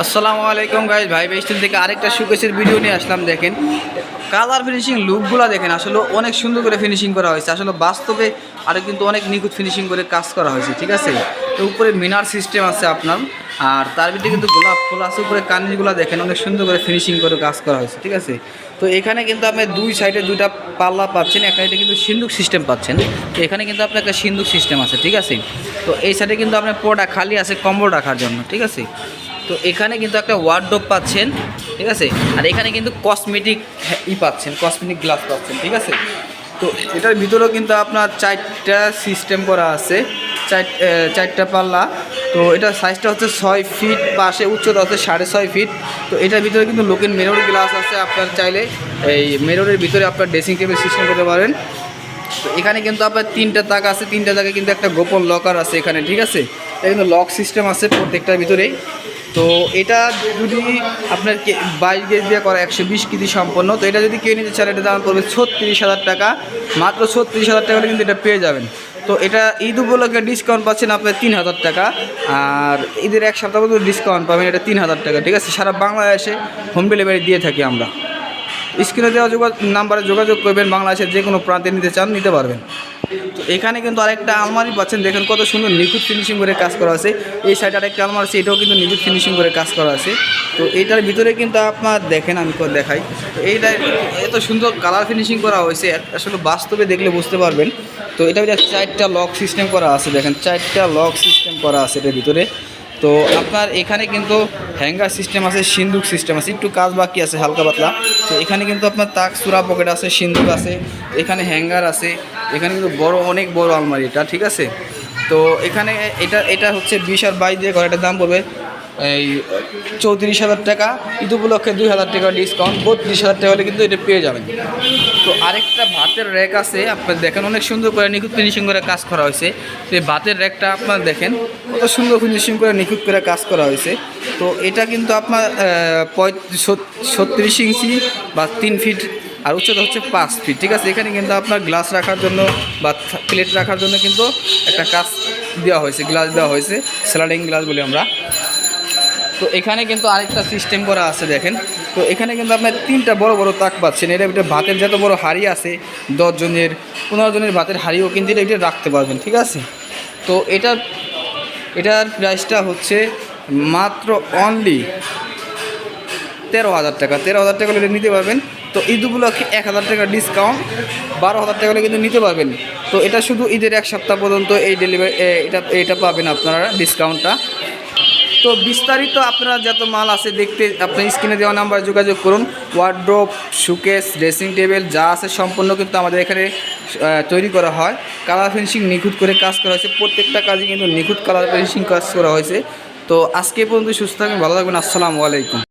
আসসালামু আলাইকুম গাইজ ভাই বেস্টিল থেকে আরেকটা সুকেশের ভিডিও নিয়ে আসলাম, দেখেন। কালার ফিনিশিং লুকগুলো দেখেন, আসলে অনেক সুন্দর করে ফিনিশিং করা হয়েছে। আসলে বাস্তবে আরও কিন্তু অনেক নিখুঁত ফিনিশিং করে কাজ করা হয়েছে, ঠিক আছে? তো উপরে মিনার সিস্টেম আছে আপনার, আর তার ভিতরে কিন্তু গোলাপ ফুল আছে, উপরে কানিগুলো দেখেন, অনেক সুন্দর করে ফিনিশিং করে কাজ করা হয়েছে, ঠিক আছে? তো এখানে কিন্তু আপনি দুই সাইডে দুইটা পাল্লা পাচ্ছেন, এক সাইডে কিন্তু সিন্দুক সিস্টেম পাচ্ছেন। তো এখানে কিন্তু আপনার একটা সিন্দুক সিস্টেম আছে, ঠিক আছে? তো এই সাইডে কিন্তু আপনার পোড়া খালি আছে, কম্বল রাখার জন্য, ঠিক আছে? তো এখানে কিন্তু একটা ওয়ার্ডরোব পাচ্ছেন, ঠিক আছে? আর এখানে কিন্তু কসমেটিক ই পাচ্ছেন কসমেটিক গ্লাস পাচ্ছেন, ঠিক আছে? তো এটার ভিতরেও কিন্তু আপনার চারটা সিস্টেম করা আছে, চার চারটা পাল্লা। তো এটার সাইজটা হচ্ছে ছয় ফিট পাশে উচ্চতা হচ্ছে সাড়ে ছয় ফিট তো এটার ভিতরে কিন্তু লোকের মেরোর গ্লাস আছে, আপনার চাইলে এই মেরোরের ভিতরে আপনার ড্রেসিং টেবিল সিস্টেম করতে পারেন। তো এখানে কিন্তু আপনার তিনটা তাক আছে, তিনটা তাকে কিন্তু একটা গোপন লকার আছে এখানে, ঠিক আছে? এটা কিন্তু লক সিস্টেম আছে প্রত্যেকটার ভিতরেই। তো এটা যদি আপনার বাইশ গেজ দিয়ে করা একশো বিশ কেজি সম্পন্ন, তো এটা যদি কেউ নিতে চান এটা দাম পড়বে ছত্রিশ হাজার টাকা। মাত্র ছত্রিশ হাজার টাকা কিন্তু এটা পেয়ে যাবেন। তো এটা ঈদ উপলক্ষে ডিসকাউন্ট পাচ্ছেন আপনার তিন হাজার টাকা। আর ঈদের এক সপ্তাহ পর্যন্ত ডিসকাউন্ট পাবেন এটা তিন হাজার টাকা, ঠিক আছে? সারা বাংলাদেশে হোম ডেলিভারি দিয়ে থাকি আমরা। স্ক্রিনে দেওয়া যোগাযোগ নাম্বারে যোগাযোগ করবেন, বাংলাদেশের যে কোনো প্রান্তে নিতে চান, নিতে পারবেন। তো এখানে কিন্তু আরেকটা আলমারি পাচ্ছেন। দেখেন কত সুন্দর নিখুঁত ফিনিশিং করে কাজ করা আছে। এই সাইডে আরেকটা আলমারি আছে, এটাও কিন্তু নিখুঁত ফিনিশিং করে কাজ করা আছে। তো এইটার ভিতরে কিন্তু আপনার দেখেন, আমি দেখাই। তো এইটা এত সুন্দর কালার ফিনিশিং করা হয়েছে আসলে বাস্তবে দেখলে বুঝতে পারবেন। তো এটা চারটা লক সিস্টেম করা আছে, দেখেন চারটা লক সিস্টেম করা আছে এটার ভিতরে। তো আপনার এখানে কিন্তু হ্যাঙ্গার সিস্টেম আছে, সিন্দুক সিস্টেম আছে, একটু কাজ বাকি আছে, হালকা পাতলা। তো এখানে কিন্তু আপনার তাক সুরা পকেট আছে, সিন্দুক আছে, এখানে হ্যাঙ্গার আছে, এখানে কিন্তু বড়, অনেক বড় আলমারি এটা, ঠিক আছে? তো এখানে এটা এটা হচ্ছে বিশ আর বাইশ দিয়ে ঘর এটার দাম পড়বে এই চৌত্রিশ হাজার টাকা, ঈদ উপলক্ষে দুই হাজার টাকা ডিসকাউন্ট বত্রিশ হাজার টাকা হলে কিন্তু এটা পেয়ে যাবেন। তো আরেকটা ভাতের র্যাক আছে, আপনার দেখেন অনেক সুন্দর করে নিখুঁত ফিনিশিং করে কাজ করা হয়েছে। তো এই ভাতের র্যাকটা আপনার দেখেন, কত সুন্দর ফিনিশিং করে নিখুঁত করে কাজ করা হয়েছে। তো এটা কিন্তু আপনার ছত্রিশ ইঞ্চি বা তিন ফিট, আর উচ্চতা হচ্ছে পাঁচ ফিট, ঠিক আছে? এখানে কিন্তু আপনার গ্লাস রাখার জন্য বা প্লেট রাখার জন্য কিন্তু একটা কাজ দেওয়া হয়েছে গ্লাস দেওয়া হয়েছে স্যালাডিং গ্লাস বলি আমরা। তো এখানে কিন্তু আরেকটা সিস্টেম করা আছে, দেখেন। তো এখানে কিন্তু আপনার তিনটা বড় বড় তাক পাচ্ছেন। এটা ভিতরে ভাতের যত বড় হাড়ি আছে, দশ জনের, পনেরো জনের ভাতের হাড়িও কিন্তু এটা এটা রাখতে পারবেন, ঠিক আছে? তো এটার এটার প্রাইসটা হচ্ছে মাত্র অনলি তেরো হাজার টাকা। তেরো হাজার টাকা হলে নিতে পারবেন। তো ঈদ উপলক্ষে এক হাজার টাকা ডিসকাউন্ট বারো হাজার টাকা হলে কিন্তু নিতে পারবেন। তো এটা শুধু ঈদের এক সপ্তাহ পর্যন্ত এই ডেলিভারি এটা এটা পাবেন আপনারা ডিসকাউন্টটা তো বিস্তারিত আপনারা যত মাল আছে দেখতে, আপনার স্ক্রিনে দেওয়া নাম্বারে যোগাযোগ করুন। ওয়ার্ড্রোপ শুকেস ড্রেসিং টেবিল যা আছে সম্পূর্ণ কিন্তু আমাদের এখানে তৈরি করা হয়। কালার ফিনিশিং নিখুঁত করে কাজ করা হয়েছে। প্রত্যেকটা কাজে কিন্তু নিখুঁত কালার ফিনিশিং কাজ করা হয়েছে। তো আজকে পর্যন্ত সুস্থ থাকবেন, ভালো থাকবেন। আসসালামু আলাইকুম।